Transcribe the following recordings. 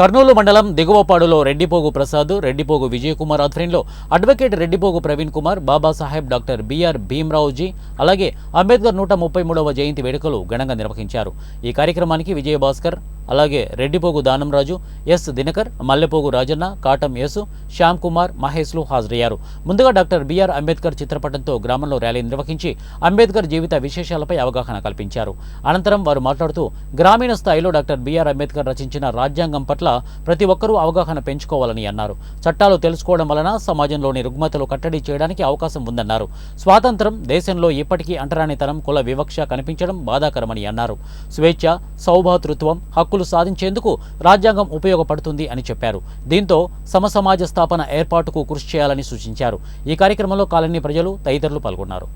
కర్నూలు మండలం దిగువపాడులో రెడ్డిపోగు ప్రసాద్ రెడ్డిపోగు విజయకుమార్ ఆధ్వర్యంలో advocate Reddipogu Praveen Kumar Babasaheb doctor BR భీమ్రావుజీ అలాగే అంబేద్కర్ నూట ముప్పై మూడవ జయంతి వేడుకలు ఘనంగా నిర్వహించారు. ఈ కార్యక్రమానికి విజయభాస్కర్ అలాగే రెడ్డిపోగు దానంరాజు ఎస్ దినకర్ మల్లెపోగు రాజన్న కాటం యేసు శ్యామ్ కుమార్ మహేష్లు హాజరయ్యారు. ముందుగా డాక్టర్ బిఆర్ అంబేద్కర్ చిత్రపటంతో గ్రామంలో ర్యాలీ నిర్వహించి అంబేద్కర్ జీవిత విశేషాలపై అవగాహన కల్పించారు. అనంతరం వారు మాట్లాడుతూ గ్రామీణ స్థాయిలో డాక్టర్ బిఆర్ అంబేద్కర్ రచించిన రాజ్యాంగం పట్ల ప్రతి ఒక్కరూ అవగాహన పెంచుకోవాలని అన్నారు. చట్టాలు తెలుసుకోవడం వలన సమాజంలోని రుగ్మతలు కట్టడి చేయడానికి అవకాశం ఉందన్నారు. స్వాతంత్రం దేశంలో ఇప్పటికీ అంటరానితనం కుల వివక్ష కనిపించడం బాధాకరమని అన్నారు. స్వేచ్ఛ సౌభాతృత్వం హక్కులు సాధించేందుకు రాజ్యాంగం ఉపయోగపడుతుంది అని చెప్పారు. దీంతో సమసమాజ స్థాపన ఏర్పాటుకు కృషి చేయాలని సూచించారు. ఈ కార్యక్రమంలో కాలనీ ప్రజలు తదితరులు పాల్గొన్నారు.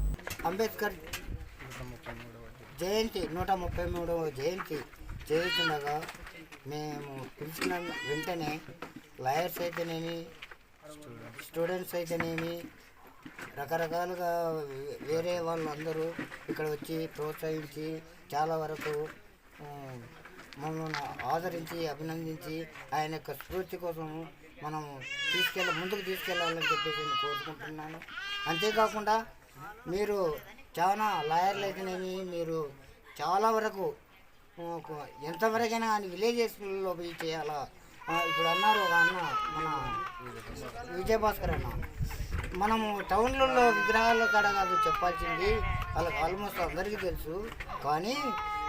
అంబేద్కర్ జయంతి నూట ముప్పై మూడవ జయంతి చేస్తుండగా మేము పిలిచిన. వెంటనే లాయర్స్ అయితేనేమి స్టూడెంట్స్ అయితేనేమి రకరకాలుగా వేరే వాళ్ళు అందరూ ఇక్కడ వచ్చి ప్రోత్సహించి చాలా వరకు మమ్మల్ని ఆదరించి అభినందించి ఆయన యొక్క స్ఫూర్తి కోసం మనం తీసుకెళ్ళ ముందుకు తీసుకెళ్ళాలని చెప్పేసి నేను కోరుకుంటున్నాను. అంతేకాకుండా మీరు చాలా లాయర్లు అయితేనేమి మీరు చాలా వరకు ఎంతవరకైనా కానీ విలేజెస్లో పోయి చేయాలా? ఇప్పుడు అన్నారు ఒక అన్న మన విజయభాస్కర్ అన్న. మనము టౌన్లలో విగ్రహాల కాడ కాదు చెప్పాల్సింది వాళ్ళకి ఆల్మోస్ట్ అందరికీ తెలుసు. కానీ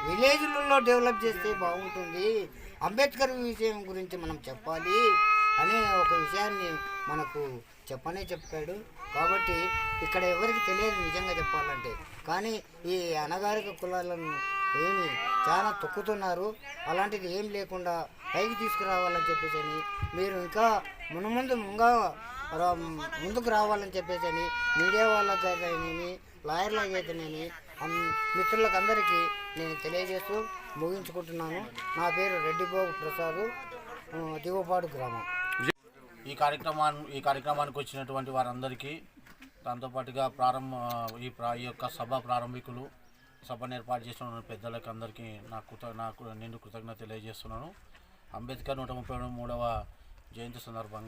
విలేజ్లలో డెవలప్ చేస్తే బాగుంటుంది. అంబేద్కర్ విషయం గురించి మనం చెప్పాలి అనే ఒక విషయాన్ని మనకు చెప్పనే చెప్పాడు. కాబట్టి ఇక్కడ ఎవరికి తెలియదు నిజంగా చెప్పాలంటే. కానీ ఈ అనగారిక కులాలను ఏమి చాలా తొక్కుతున్నారు. అలాంటిది ఏం లేకుండా పైకి తీసుకురావాలని చెప్పేసి అని మీరు ఇంకా మునుముందు ముంగా రా- ముందుకు రావాలని చెప్పేసి అని మీడియా వాళ్ళకైతేనేమి లాయర్లకైతేనేమి మిత్రులకు అందరికీ నేను తెలియజేస్తూ ముగించుకుంటున్నాను. నా పేరు రెడ్డిబాబు ప్రసాద్. దిగుపాడు దిగువపాడు గ్రామం. ఈ కార్యక్రమాన్ని ఈ కార్యక్రమానికి వచ్చినటువంటి వారందరికీ దాంతోపాటుగా ప్రారంభ ఈ ప్రా ఈ యొక్క సభ ప్రారంభికులు సభను ఏర్పాటు చేసిన పెద్దలకు అందరికీ నా కృత నాకు నిండు కృతజ్ఞత తెలియజేస్తున్నాను. అంబేద్కర్ నూట ముప్పై మూడవ జయంతి సందర్భంగా